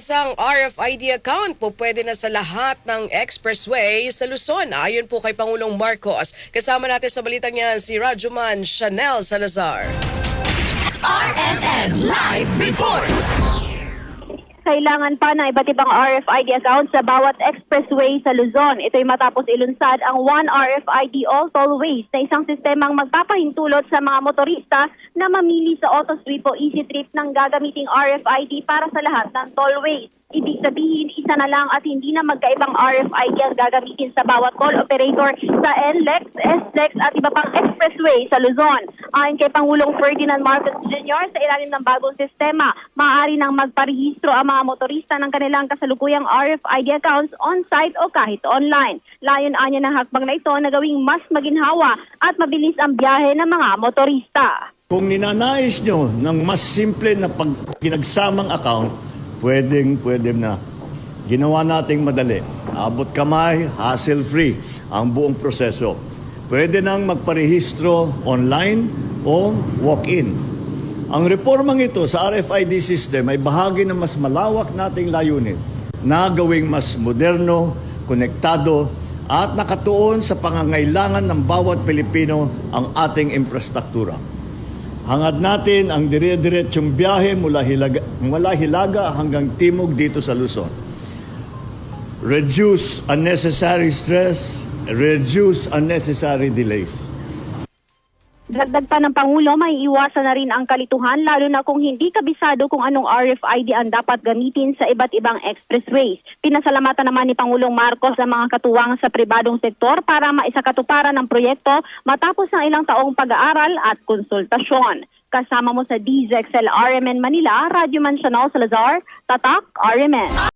isang RFID account po pwede na sa lahat ng expressway sa Luzon. Ayon po kay Pangulong Marcos. Kasama natin sa balitang yan si Rajuman Chanel Salazar. RMN Live Reports. Kailangan pa ng iba't ibang RFID accounts sa bawat expressway sa Luzon. Ito'y matapos ilunsad ang One RFID All Tollways na isang sistemang magpapahintulot sa mga motorista na mamili sa AutoSweep o Easy Trip ng gagamiting RFID para sa lahat ng tollways. Ibig sabihin, isa na lang at hindi na magkaibang RFID ang gagamitin sa bawat toll operator sa NLEX, SLEX at iba pang expressway sa Luzon. Ayon kay Pangulong Ferdinand Marcos Jr. sa ilalim ng bagong sistema, maaari nang magparehistro ang mga motorista ng kanilang kasalukuyang RFID accounts on-site o kahit online. Layon anya ng hakbang na ito na gawing mas maginhawa at mabilis ang biyahe ng mga motorista. Kung ninanais nyo ng mas simple na pag pinagsamang account, pwedeng, pwede na. Ginawa nating madali. Abot kamay, hassle-free ang buong proseso. Pwede nang magparehistro online o walk-in. Ang reformang ito sa RFID system ay bahagi ng mas malawak nating layunin na gawing mas moderno, konektado, at nakatuon sa pangangailangan ng bawat Pilipino ang ating infrastruktura. Hangad natin ang dire-diretsyong biyahe mula Hilaga, mula Hilaga hanggang Timog dito sa Luzon. Reduce unnecessary stress, reduce unnecessary delays. Dagdag pa ng Pangulo, may iwasan na rin ang kalituhan lalo na kung hindi kabisado kung anong RFID ang dapat gamitin sa iba't ibang expressways. Pinasalamatan naman ni Pangulong Marcos ang mga katuwang sa pribadong sektor para maisakatuparan ng proyekto matapos ng ilang taong pag-aaral at konsultasyon. Kasama mo sa DZXL RMN Manila, Radyo Man Chanel Salazar, Tatak RMN.